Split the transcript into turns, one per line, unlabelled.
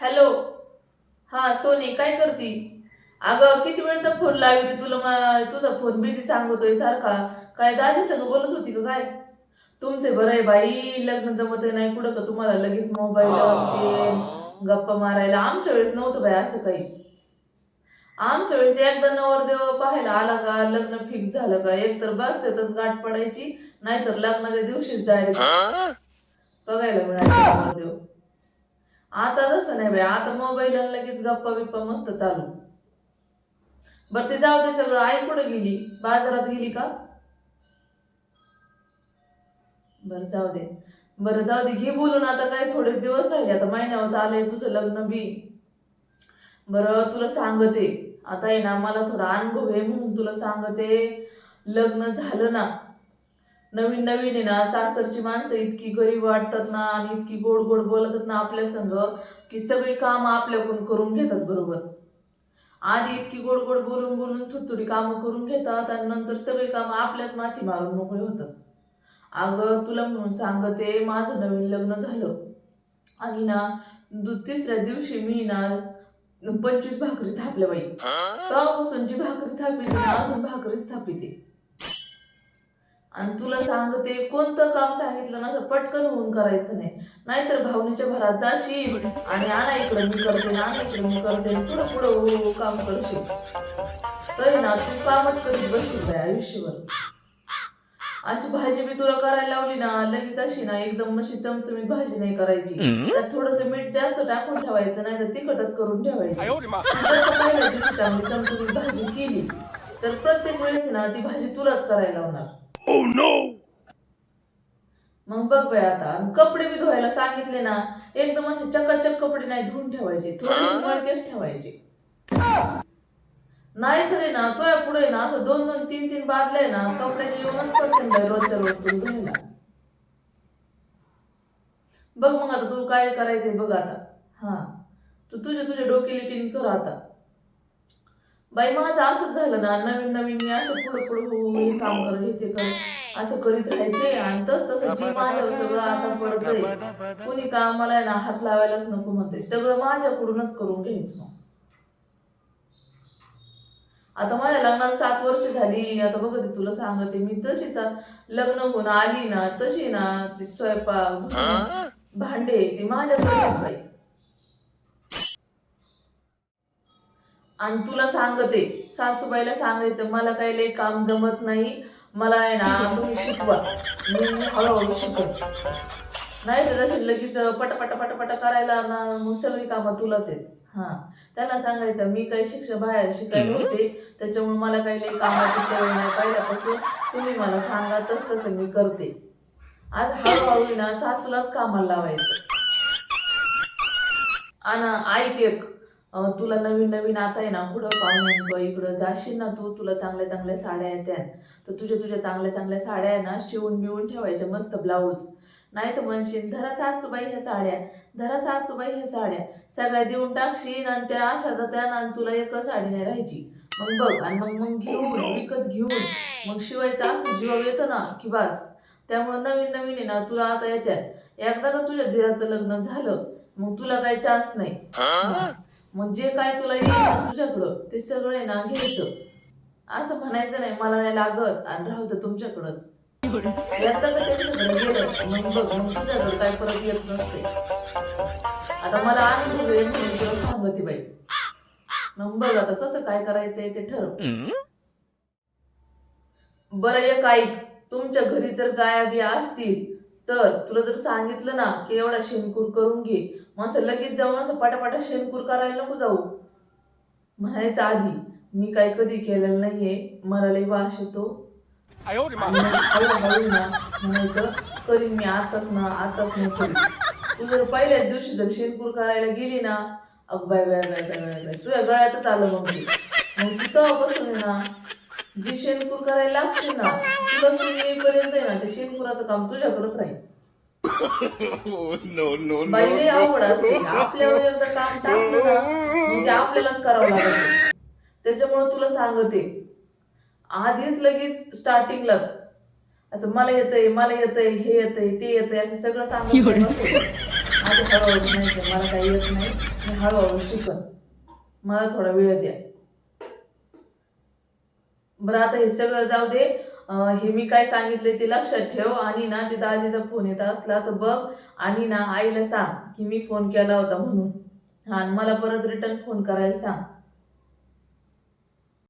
Hello. हा Sony काय करती? अगं किती वेळचा फोन लावते तुला मा- तुझा फोन बिझी सांगतोय सारखा. काय दाजी संग बोलत होती का काय? तुमचे बरं आहे बाई लग्न जमत नाही कुठं का तुम्हाला लगेच मोबाईल गप्पा मारायला. आमच्या वेळेस नव्हतं बाई असं काही. आमच्या वेळेस एकदा नवरदेव पाहायला आला का लग्न फिक्स झालं का? एक तर बस त्यातच गाठ पडायची नाहीतर लग्नाच्या दिवशीच डायरेक्ट बघायला मिळायचं नवरदेव. आता तसं नाही बाई आता मोबाईल लगेच गप्पा बिप्पा मस्त चालू. बरं ते जाऊ दे सगळं. आई कुठं गेली? बाजारात गेली का? बरं जाऊ दे. बरं जाऊ दे. घे बोलून आता काय थोडेच दिवस राहिले. आता महिन्यावर आलंय तुझं लग्न बी. बरं तुला सांगते. आता आहे ना मला थोडा अनुभव आहे म्हणून तुला सांगते. लग्न झालं ना नवीन नवीन आहे ना सासरची माणसं इतकी गरीब वाटतात ना आणि इतकी गोड गोड बोलतात ना आपल्या संग की सगळी कामं आपल्याकडून करून घेतात बरोबर? आधी इतकी गोड गोड बोलून बोलून थोडी कामं करून घेतात आणि नंतर सगळी कामं आपल्याच माथी मारून मोकळे होतात. अगं तुला म्हणून सांगते माझं नवीन लग्न झालं. आणि ना तिसऱ्या दिवशी मी ना पंचवीस भाकरी थापल्या बाई. तेव्हापासून जी भाकरी थापिते ना अजून भाकरीच थापिते आणि तुला सांगते कोणतं काम सांगितलं ना असं पटकन होऊन करायचं नाही. नाहीतर भावनेच्या भरात जाशील आणि आणा इकडं मी करते आणा इकडं मी करते पुढं पुढं हो काम करशील. तरी ना तू कामच करीत बसशील बाई आयुष्यभर. अशी भाजी मी तुला करायला लावली ना लगेच अशी ना एकदम अशी चमचमीत भाजी नाही करायची. त्यात थोडस मीठ जास्त टाकून ठेवायचं नाही तर तिखटच करून ठेवायची. चमचमीत भाजी केली तर प्रत्येक वेळेस ना ती भाजी तुलाच करायला लावणार. मग बघ बाय आता आणि कपडे बी धुवायला सांगितले ना एकदम असे चकाचक कपडे नाही धुवून ठेवायचे थोडेसे मळकेच ठेवायचे. नाही तरी ना तुया पुढे ना असं दोन दोन तीन तीन बादले ना कपड्याचे येऊनच पडते ना बाई रोजच्या रोज करून धुवायला बघ मग आता तू काय करायचंय बघ आता. हा. तू तुझ्या तुझ्या डोकेलिटीने कर आता. बाई माझं असंच झालं ना नवीन नवीन मी असं पुढं पुढं हो हे काम कर हे ते कर असं करीत राहायचे. आणि तस तसं जी माझ्यावर सगळं आता पडतंय कुणी का मला आहे ना हात लावायलाच नको म्हणते. सगळं माझ्याकडूनच करून घ्यायचं मग. आता माझ्या लग्नाला सात वर्ष झाली. आता बघते तुला सांगते मी तशी सा लग्न होऊन आली ना तशी ना ती स्वयंपाक भांडे ते माझ्याकडे आहेत बाई आणि तुला सांगते सासूबाईला सांगायचं मला काही लई काम जमत नाही मला आहे ना तुम्ही शिकवा. मी हळूहळू शिकव नाही तर जशी लगेच पटापट पटापट करायला ना मग सगळी कामं तुलाच आहेत. हा. त्यांना सांगायचं मी काही शिक्षण बाहेर शिकायला होते त्याच्यामुळे मला काही लई कामाची सवय नाही पहिल्यापासून. तुम्ही मला सांगा तस तसं मी करते. आज हळूहळू ना सासूलाच कामाला लावायचं. आणि ऐक एक तुला नवीन नवीन आता आहे ना कुठं पाहुण्यांक इकडं जाशील ना तू तुला चांगल्या चांगल्या साड्या येत्या तर तुझ्या तुझ्या चांगल्या चांगल्या साड्या आहे ना शिवून बिवून ठेवायच्या मस्त ब्लाऊज. नाही तर म्हणशील धरा सासूबाई ह्या साड्या धरा सासूबाई ह्या साड्या सगळ्या देऊन टाकशील आणि त्या अशा जात्या आणि तुला एक साडी नाही राहायची. मग बघ आणि मग मग घेऊन विकत घेऊन मग शिवायचं असं जीवावर येतं ना की बस. त्यामुळे नवीन नवीन आहे ना तुला आता येत्या एकदा का तुझ्या धीराचं लग्न झालं मग तुला काही चान्स नाही. मग जे काय तुला येईल तुझ्याकडं ते सगळं आहे ना घ्यायचं. असं म्हणायचं नाही मला नाही लागत आणि राहू दे तुमच्याकडंच. काय परत येत नसते. आता मला म्हणून तुला सांगते बाई. मग बघ आता कसं काय करायचंय ते ठरव. बरं एक ऐक. तुमच्या घरी जर गाया बिया असतील तर तुला जर सांगितलं ना की एवढा शेणकूर करून घे मग असं लगेच जाऊन असं पटापटा शेणकूर करायला नको जाऊ. म्हणायचं आधी मी काय कधी केलेलं नाहीये मला लई वास येतो. म्हणायचं करीन मी आताच ना आताच नाही करीन. तू जर पहिल्याच दिवशी जर शेणकूर करायला गेली ना अग bye bye bye bye bye bye तुझ्या गळ्यातच आलं मग ते. मग तिथं बसून ना जी शेणकूर करायला लागशील ना तुला सून येईपर्यंत आहे ना ते शेणकुराचं काम तुझ्याकडेच राहील. आवड असते. आपल्यावर एकदा काम टाकलं ना म्हणजे आपल्यालाच करावं लागत त्याच्यामुळे तुला सांगते आधीच लगेच स्टार्टिंगलाच असं मला येतंय मला येतंय हे येतंय ते येतंय असं सगळं सांगत हळूहळू म्हणायचं मला काही येत नाही मी हळूहळू शिकन. मला थोडा वेळ द्या. बरं आता हे सगळं जाऊ दे. हे मी काय सांगितले ते लक्षात ठेव. आणि ना ते दाजीचा फोन येत असला तर बघ. आणि ना आईला सांग की मी फोन केला होता म्हणून. हा मला परत रिटर्न फोन करायला सांग.